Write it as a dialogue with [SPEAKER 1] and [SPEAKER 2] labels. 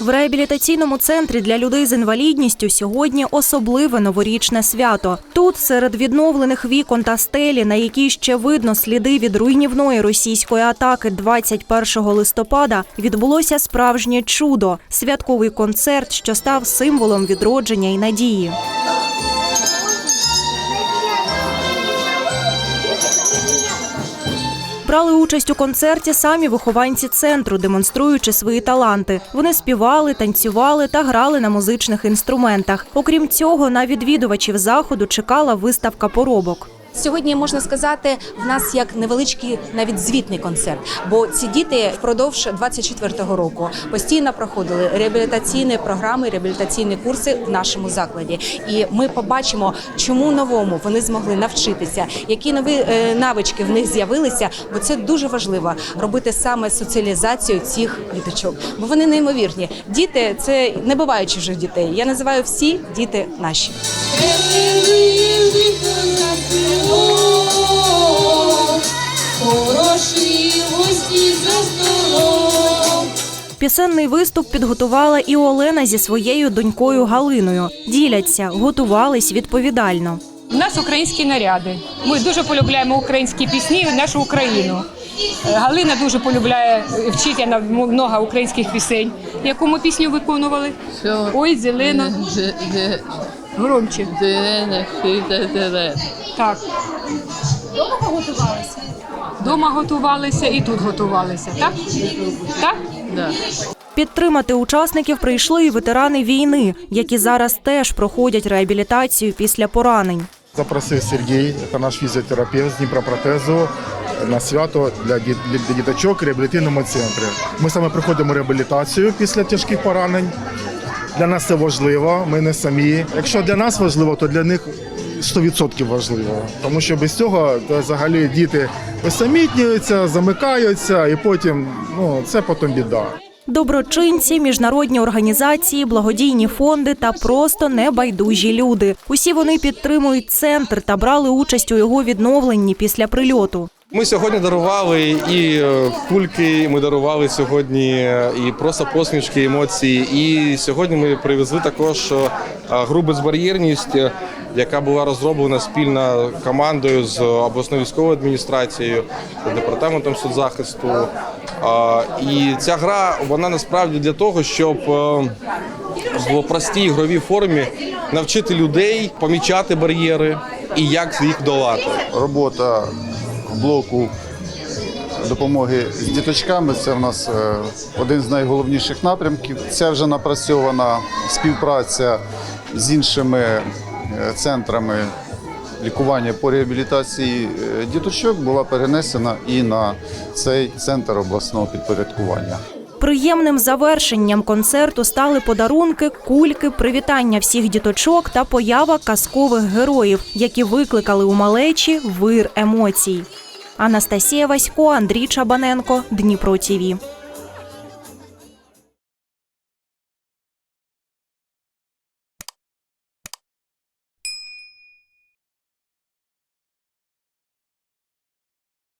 [SPEAKER 1] В реабілітаційному центрі для людей з інвалідністю сьогодні особливе новорічне свято. Тут, серед відновлених вікон та стелі, на якій ще видно сліди від руйнівної російської атаки 21 листопада, відбулося справжнє чудо святковий концерт, що став символом відродження і надії. Брали участь у концерті самі вихованці центру, демонструючи свої таланти. Вони співали, танцювали та грали на музичних інструментах. Окрім цього, на відвідувачів заходу чекала виставка поробок.
[SPEAKER 2] Сьогодні можна сказати, в нас як невеличкий навіть звітний концерт, бо ці діти впродовж 24-го року постійно проходили реабілітаційні програми, реабілітаційні курси в нашому закладі. І ми побачимо, чому новому вони змогли навчитися, які нові е, навички в них з'явилися. Бо це дуже важливо робити саме соціалізацію цих діточок, бо вони неймовірні. Діти це не буває чужих дітей. Я називаю всі діти наші.
[SPEAKER 3] Хороші гості за столом.
[SPEAKER 1] Пісенний виступ підготувала і Олена зі своєю донькою Галиною. Діляться, готувались відповідально.
[SPEAKER 4] У нас українські наряди. Ми дуже полюбляємо українські пісні і нашу Україну. Е, Галина дуже полюбляє е, вчить вона много українських пісень. Яку ми пісню виконували? Ой, зелена. Громче.
[SPEAKER 5] Зелена хита дерев.
[SPEAKER 4] Так. Дома готувалися? Дома готувалися і тут готувалися, так? Так?
[SPEAKER 5] Да.
[SPEAKER 1] Підтримати учасників прийшли і ветерани війни, які зараз теж проходять реабілітацію після поранень.
[SPEAKER 6] Запросив Сергій, це наш фізіотерапевт з Дніпропротезу, на свято для, діточок в реабілітаційному центрі. Ми саме проходимо реабілітацію після тяжких поранень. Для нас це важливо, ми не самі. Якщо для нас важливо, то для них 100% важливо. Тому що без цього взагалі діти осамітнюються, замикаються, і потім ну, це потім біда.
[SPEAKER 1] Доброчинці, міжнародні організації, благодійні фонди та просто небайдужі люди. Усі вони підтримують центр та брали участь у його відновленні після прильоту.
[SPEAKER 7] Ми сьогодні дарували і е, кульки, ми дарували сьогодні е, і просто посмішки, емоції. І сьогодні ми привезли також е, гру безбар'єрність, яка була розроблена спільно командою з обласною військовою адміністрацією, департаментом соцзахисту. І ця гра вона насправді для того, щоб в простій ігровій формі навчити людей помічати бар'єри і як їх долати.
[SPEAKER 8] робота блоку допомоги з діточками це в нас е, один з найголовніших напрямків. Це вже напрацьована співпраця з іншими е, центрами лікування по реабілітації е, діточок була перенесена і на цей центр обласного підпорядкування.
[SPEAKER 1] Приємним завершенням концерту стали подарунки, кульки, привітання всіх діточок та поява казкових героїв, які викликали у малечі вир емоцій. Анастасія Васько, Андрій Чабаненко, Дніпро ТІВІ.